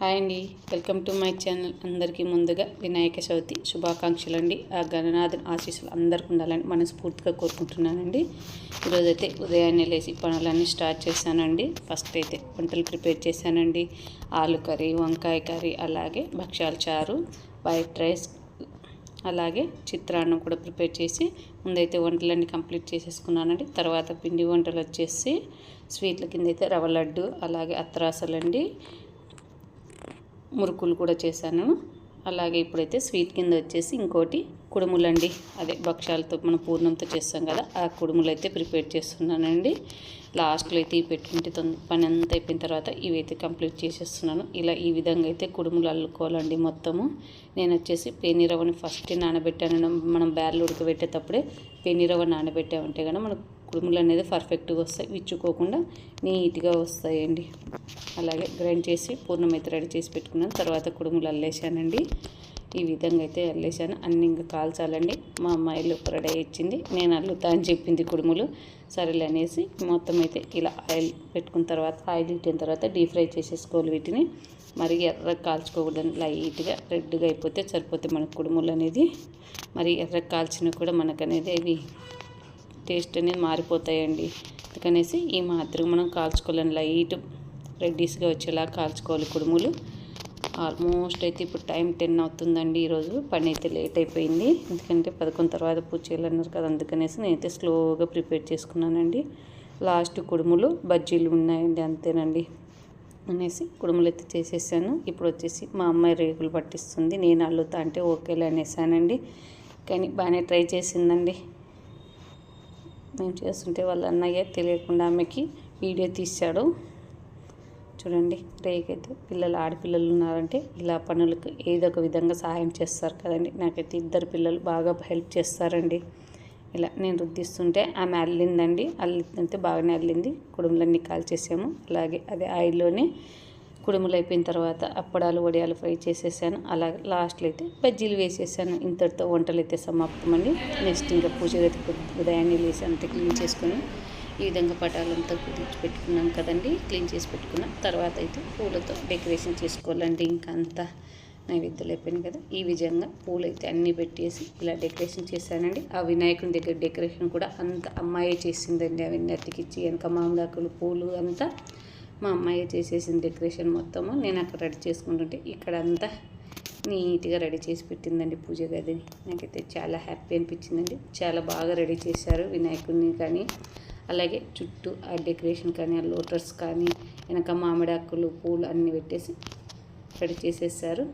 Hi అండి. Welcome to my channel. అందరికీ ముందుగా వినాయక చవితి శుభాకాంక్షలు అండి ఆ గణనాథన్ ఆశీస్సులు అందరికీ ఉండాలని మనస్ఫూర్తిగా కోరుకుంటున్నానండి. ఈరోజైతే ఉదయాన్నే లేచి పనులన్నీ స్టార్ట్ చేశానండి. ఫస్ట్ అయితే వంటలు ప్రిపేర్ చేశానండి. ఆలు కర్రీ వంకాయ కర్రీ అలాగే భక్ష్యాల చారు వైట్ రైస్ అలాగే చిత్రాన్నం కూడా ప్రిపేర్ చేసి ముందైతే వంటలన్నీ కంప్లీట్ చేసేసుకున్నానండి. తర్వాత పిండి వంటలు వచ్చేసి స్వీట్ల కింద అయితే రవ్వ లడ్డు అలాగే అత్తరాసలండి మురుకులు కూడా చేశాను. అలాగే ఇప్పుడైతే స్వీట్ కింద వచ్చేసి ఇంకోటి కుడుములండి. అదే భక్ష్యాలతో మనం పూర్ణంతో చేస్తాం కదా ఆ కుడుములు అయితే ప్రిపేర్ చేస్తున్నానండి. లాస్ట్లో అయితే ఈ పెట్టుకుంటే పని అంతా అయిపోయిన తర్వాత ఇవైతే కంప్లీట్ చేసేస్తున్నాను. ఇలా ఈ విధంగా అయితే కుడుములు అల్లుకోవాలండి మొత్తము. నేను వచ్చేసి పేనీరవ్వని ఫస్ట్ నానబెట్టాను. మనం బ్యార్లు ఉడకబెట్టేటప్పుడే పేనీరవ్వ నానబెట్టామంటే కనుక మనకు కుడుములు అనేది పర్ఫెక్ట్గా వస్తాయి. విచ్చుకోకుండా నీట్గా వస్తాయండి. అలాగే గ్రైండ్ చేసి పూర్ణం అయితే రెడీ చేసి పెట్టుకున్నాను. తర్వాత కుడుములు అల్లేశానండి. ఈ విధంగా అయితే అల్లేసాను అన్ని ఇంకా కాల్చాలండి. మా అమ్మాయిలు రెడీ ఇచ్చింది. నేను అల్లుతా అని చెప్పింది కుడుములు. సరేలే అనేసి మొత్తం అయితే ఇలా ఆయిల్ పెట్టుకున్న తర్వాత ఆయిల్ ఇట్టిన తర్వాత డీప్ ఫ్రై చేసేసుకోవాలి వీటిని. మరి ఎర్రగా కాల్చుకోకూడదు. లైట్గా రెడ్గా అయిపోతే సరిపోతే మనకు కుడుములు అనేది మరి ఎర్రగా కాల్చినా కూడా మనకు అనేది అవి టేస్ట్ అనేది మారిపోతాయండి. అందుకనేసి ఈ మాత్రం మనం కాల్చుకోవాలని లైట్ రెడ్డిస్గా వచ్చేలా కాల్చుకోవాలి కుడుములు. ఆల్మోస్ట్ అయితే ఇప్పుడు టైం టెన్ అవుతుందండి ఈరోజు. పని అయితే లేట్ అయిపోయింది. ఎందుకంటే పదకొండు తర్వాత పూజ చేయాలన్నారు కదా అందుకనేసి నేనైతే స్లోగా ప్రిపేర్ చేసుకున్నానండి. లాస్ట్ కుడుములు బజ్జీలు ఉన్నాయండి అంతేనండి. అనేసి కుడుములు అయితే చేసేసాను. ఇప్పుడు వచ్చేసి మా అమ్మాయి రేకులు పట్టిస్తుంది. నేను అల్లుతా అంటే ఓకేలే అనేసానండి. కానీ బాగానే ట్రై చేసిందండి. మేము చేస్తుంటే వాళ్ళ అన్నయ్య తెలియకుండా ఆమెకి వీడియో తీశాడు. చూడండి రేకైతే పిల్లలు ఆడపిల్లలు ఉన్నారంటే ఇలా పనులకు ఏదో ఒక విధంగా సహాయం చేస్తారు కదండి. నాకైతే ఇద్దరు పిల్లలు బాగా హెల్ప్ చేస్తారండి. ఇలా నేను రుద్దిస్తుంటే ఆమె అల్లిందండి. అల్లిందంటే బాగానే అల్లింది. కుడుములన్నీ కాల్చేసాము. అలాగే అదే ఆయిల్లోనే కుడుములు అయిపోయిన తర్వాత అప్పడాలు వడియాలు ఫ్రై చేసేసాను. అలా లాస్ట్లో అయితే బజ్జీలు వేసేసాను. ఇంతటితో వంటలు అయితే సమాప్తమండి. నెక్స్ట్ ఇంకా పూజ గది ఉదయాన్నే లేసి అంతా క్లీన్ చేసుకొని ఈ విధంగా పటాలంతా కుదిర్చి పెట్టుకున్నాం కదండి. క్లీన్ చేసి పెట్టుకున్నాం తర్వాత అయితే పూలతో డెకరేషన్ చేసుకోవాలండి. ఇంకా అంతా నైవేద్యాలు అయిపోయింది కదా. ఈ విధంగా పూలు అయితే అన్నీ పెట్టేసి ఇలా డెకరేషన్ చేశానండి. ఆ వినాయకుని దగ్గర డెకరేషన్ కూడా అంత అమ్మాయే చేసిందండి. అవన్నీ అతికిచ్చి వెనక మామిడాకులు పూలు అంతా మా అమ్మాయి చేసేసిన డెకరేషన్ మొత్తము నేను అక్కడ రెడీ చేసుకుంటుంటే ఇక్కడ అంతా నీట్గా రెడీ చేసి పెట్టిందండి పూజ గదిని నాకైతే చాలా హ్యాపీ అనిపించిందండి. చాలా బాగా రెడీ చేశారు వినాయకుడిని కానీ అలాగే చుట్టూ ఆ డెకరేషన్ కానీ ఆ లోటర్స్ కానీ వెనక మామిడాకులు పూలు అన్నీ పెట్టేసి రెడీ చేసేసారు.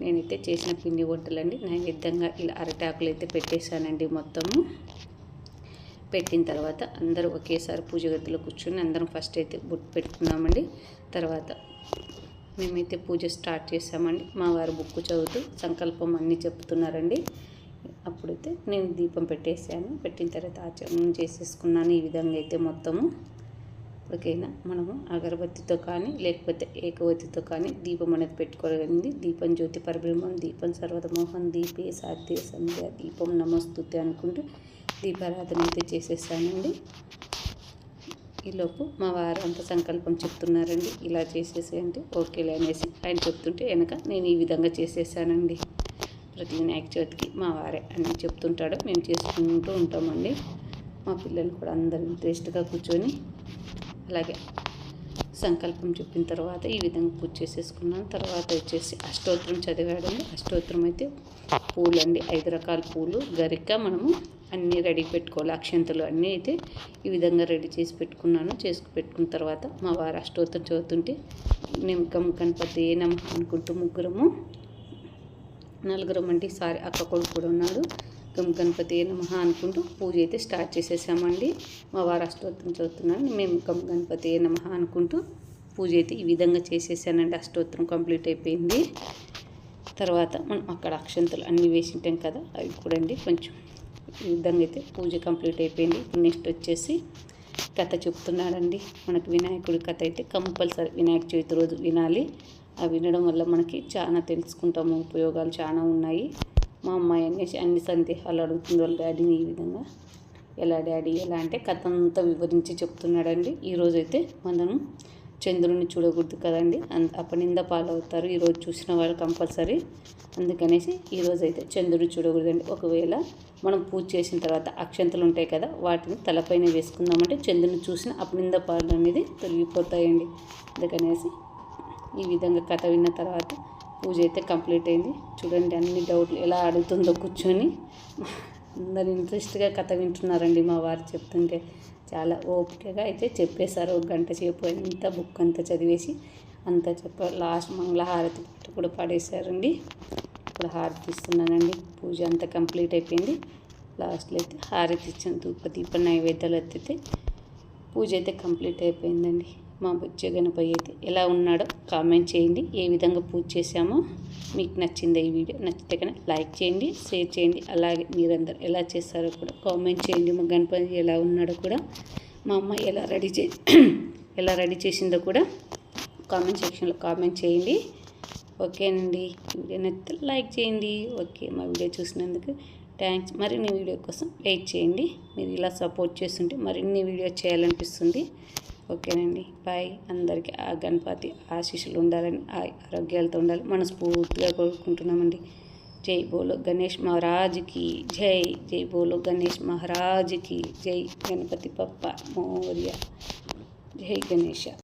నేనైతే చేసిన పిండి వంటలండి. నైవేద్యంగా ఇలా అరటాకులు అయితే పెట్టేశానండి మొత్తము. పెట్టిన తర్వాత అందరూ ఒకేసారి పూజ గదిలో కూర్చొని అందరం ఫస్ట్ అయితే బుట్ పెట్టుకున్నామండి. తర్వాత మేమైతే పూజ స్టార్ట్ చేసామండి మా వారు బుక్ చదువుతూ సంకల్పం అన్నీ చెప్తున్నారండి. అప్పుడైతే నేను దీపం పెట్టేసాను పెట్టిన తర్వాత ఆచరణ చేసేసుకున్నాను. ఈ విధంగా అయితే మొత్తము. ఓకేనా? మనము అగరబత్తితో కానీ లేకపోతే ఏకవత్తితో కానీ దీపం అనేది పెట్టుకోగలిగింది దీపం జ్యోతి పరబ్రహ్మం దీపం సర్వతమోహన్ దీపే సాధ్య సంధ్య దీపం నమస్తుతే అనుకుంటూ దీపారాధన అయితే చేసేసానండి. ఈలోపు మా వారు అంత సంకల్పం చెప్తున్నారండి. ఇలా చేసేసేయండి ఓకేలే అనేసి ఆయన చెప్తుంటే వెనక నేను ఈ విధంగా చేసేసానండి. ప్రతి వినాయక చవితికి మా వారే అని చెప్తుంటాడు. మేము చేసుకుంటూ ఉంటామండి. మా పిల్లలు కూడా అందరూ ఇంట్రెస్ట్గా కూర్చొని అలాగే సంకల్పం చెప్పిన తర్వాత ఈ విధంగా పూజ చేసేసుకున్నాను. తర్వాత వచ్చేసి అష్టోత్తరం చదివాడండి. అష్టోత్తరం అయితే పూలు అండి ఐదు రకాల పూలు. గరిక మనము అన్నీ రెడీ పెట్టుకోవాలి. అక్షంతలు అన్నీ అయితే ఈ విధంగా రెడీ చేసి పెట్టుకున్నాను. చేసుకు పెట్టుకున్న తర్వాత మా వారు అష్టోత్తరం చదువుతుంటే నిమ్మకం గణపతి ఏ నమ అనుకుంటూ ముగ్గురము నలుగురం అంటే సారీ అక్క కొడుకు కూడా ఉన్నాడు. గమ్ గణపతి నమ అనుకుంటూ పూజ అయితే స్టార్ట్ చేసేసామండి. మా వారు అష్టోత్తరం చదువుతున్నాను మేము గమ్ గణపతి నమ అనుకుంటూ పూజ అయితే ఈ విధంగా చేసేసానండి. అష్టోత్తరం కంప్లీట్ అయిపోయింది. తర్వాత మనం అక్కడ అక్షంతలు అన్నీ వేసింటాం కదా అవి కూడా అండి కొంచెం ఈ విధంగా అయితే పూజ కంప్లీట్ అయిపోయింది. ఇప్పుడు నెక్స్ట్ వచ్చేసి కథ చెప్తున్నాడండి. మనకు వినాయకుడి కథ అయితే కంపల్సరీ వినాయక చవితి రోజు వినాలి. ఆ వినడం వల్ల మనకి చాలా తెలుసుకుంటాము. ఉపయోగాలు చాలా ఉన్నాయి. మా అమ్మాయి అనేసి అన్ని సందేహాలు అడుగుతుంది వాళ్ళ డాడీని ఈ విధంగా. ఎలా డాడీ ఎలా అంటే కథ అంతా వివరించి చెప్తున్నాడండి. ఈరోజైతే మనం చంద్రుని చూడకూడదు కదండి. అంత అపనింద పాలవుతారు. ఈరోజు చూసిన వాళ్ళు కంపల్సరీ. అందుకనేసి ఈరోజు అయితే చంద్రుని చూడకూడదండి. ఒకవేళ మనం పూజ చేసిన తర్వాత అక్షంతలు ఉంటాయి కదా వాటిని తలపైన వేసుకుందామంటే చంద్రుని చూసిన అపనింద పాలు అనేది తొలగిపోతాయండి. అందుకనేసి ఈ విధంగా కథ విన్న తర్వాత పూజ అయితే కంప్లీట్ అయింది. చూడండి అన్ని డౌట్లు ఎలా అడుగుతుందో కూర్చొని. అందరు ఇంట్రెస్ట్గా కథ వింటున్నారండి మా వారు చెప్తుంటే. చాలా ఓపికగా అయితే చెప్పేశారు. ఒక గంట సేపు అంతా బుక్ అంతా చదివేసి అంత చెప్పారు లాస్ట్ మంగళహారతి పెట్టు కూడా పాడేశారండి. ఇప్పుడు హారతి ఇస్తున్నానండి. పూజ అంతా కంప్లీట్ అయిపోయింది. లాస్ట్లో అయితే హారతి ఇచ్చిన. ధూప దీప నైవేద్యాలు ఎత్తితే పూజ అయితే కంప్లీట్ అయిపోయిందండి. మా బుజ్జ గణపతి అయితే ఎలా ఉన్నాడో కామెంట్ చేయండి. ఏ విధంగా పూజ చేశామో మీకు నచ్చింది ఈ వీడియో. నచ్చితే కనుక లైక్ చేయండి షేర్ చేయండి. అలాగే మీరందరూ ఎలా చేస్తారో కూడా కామెంట్ చేయండి. మా గణపతి ఎలా ఉన్నాడో కూడా మా అమ్మ ఎలా రెడీ చే ఎలా రెడీ చేసిందో కూడా కామెంట్ సెక్షన్లో కామెంట్ చేయండి. ఓకేనండి వీడియో నచ్చితే లైక్ చేయండి. ఓకే మా వీడియో చూసినందుకు థ్యాంక్స్. మరిన్ని వీడియో కోసం వెయిట్ చేయండి. మీరు ఇలా సపోర్ట్ చేస్తుంటే మరిన్ని వీడియో చేయాలనిపిస్తుంది. ఓకేనండి. బాయ్. అందరికీ ఆ గణపతి ఆశీస్సులు ఉండాలని ఆరోగ్యాలతో ఉండాలి మనస్ఫూర్తిగా కోరుకుంటున్నామండి. జై బోలో గణేష్ మహారాజ్కి జై. జై బోలో గణేష్ మహారాజ్కి జై. గణపతి పప్ప మౌర్య. జై గణేష.